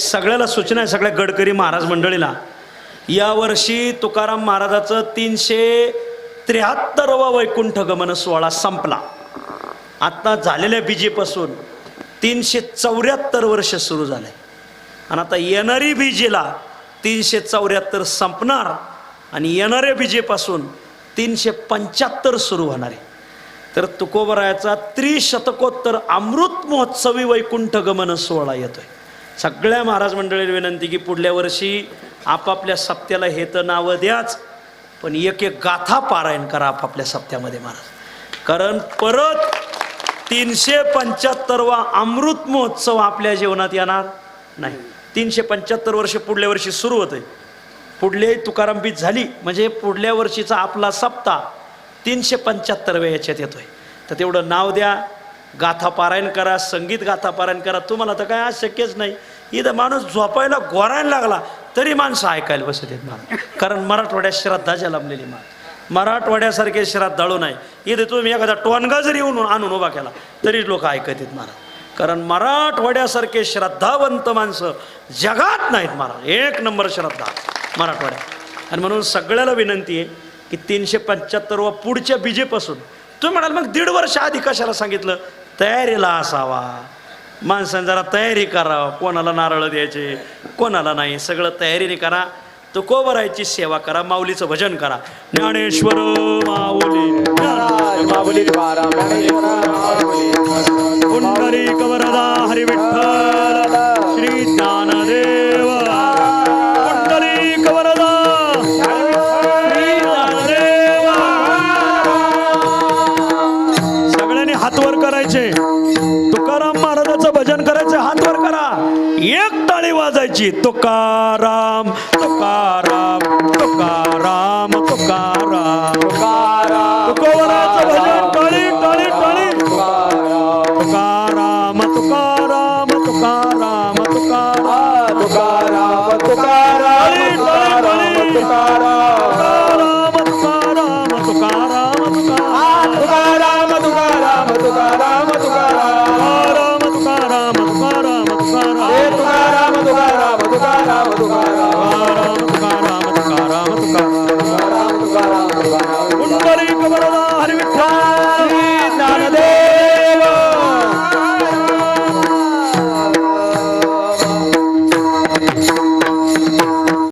सगळ्याला सूचना आहे सगळ्या गडकरी महाराज मंडळीला. यावर्षी तुकाराम महाराजाचं तीनशे त्र्याहत्तरवा वैकुंठ गमन सोहळा संपला. आता झालेल्या बीजेपासून तीनशे चौऱ्याहत्तर वर्ष सुरू झाले. आणि आता येणारी बीजेला तीनशे चौऱ्याहत्तर संपणार आणि येणाऱ्या बीजेपासून तीनशे पंच्याहत्तर सुरू होणार आहे. तर तुकोबरायाचा त्रिशतकोत्तर अमृत महोत्सवी वैकुंठ गमन सोहळा येतोय. सगळ्या महाराज मंडळीला विनंती की पुढल्या वर्षी आपापल्या सप्त्याला हे तर नावं द्याच पण एक एक गाथा पारायण करा आपापल्या सप्त्यामध्ये महाराज. कारण परत तीनशे पंच्याहत्तरवा अमृत महोत्सव आपल्या जीवनात येणार नाही. तीनशे पंच्याहत्तर वर्ष पुढल्या वर्षी सुरू होते पुढले तुकाराम झाली म्हणजे पुढल्या वर्षीचा आपला सप्ताह तीनशे पंच्याहत्तर याच्यात येतोय. तर तेवढं नाव द्या गाथा पारायण करा संगीत गाथा पारायण करा. तुम्हाला तर काय आज शक्यच नाही. इथं माणूस झोपायला गोरायला लागला तरी माणसं ऐकायला बसत आहेत मला. कारण मराठवाड्यात श्रद्धा जलमलेली मा मराठवाड्यासारखे श्रद्धाळू नाही इथे तुम्ही एखादा टोनगा जरी येऊन आणून उभा केला तरी लोक ऐकत आहेत मला. कारण मराठवाड्यासारखे श्रद्धावंत माणसं जगात नाहीत महाराज एक नंबर श्रद्धा मराठवाड्यात. आणि म्हणून सगळ्याला विनंती आहे की तीनशे पंच्याहत्तर व पुढच्या बीजेपासून तुम्ही म्हणाल मग दीड वर्ष आधी कशाला सांगितलं? तयारीला असावा. माणसाने जरा तयारी करा कोणाला नारळ द्यायचे कोणाला नाही. सगळं तयारीने करा. तो कोबरायची सेवा करा. माऊलीचं भजन करा. ज्ञानेश्वर माऊली. माऊली पुंडरी कवरदा हरी विठ्ठल श्री ज्ञानदेव. करायचे? तुकाराम महाराजाचं भजन करायचं हात वर करा. एक टाळी वाजायची तुकाराम तुकाराम तुकाराम तुकाराम. तुकाराम तुकोबराचं भजन टाळी टाळी टाळी. तुकाराम तुकाराम तुकाराम तुकाराम. तुकाराम तुकाराम तुकाराम.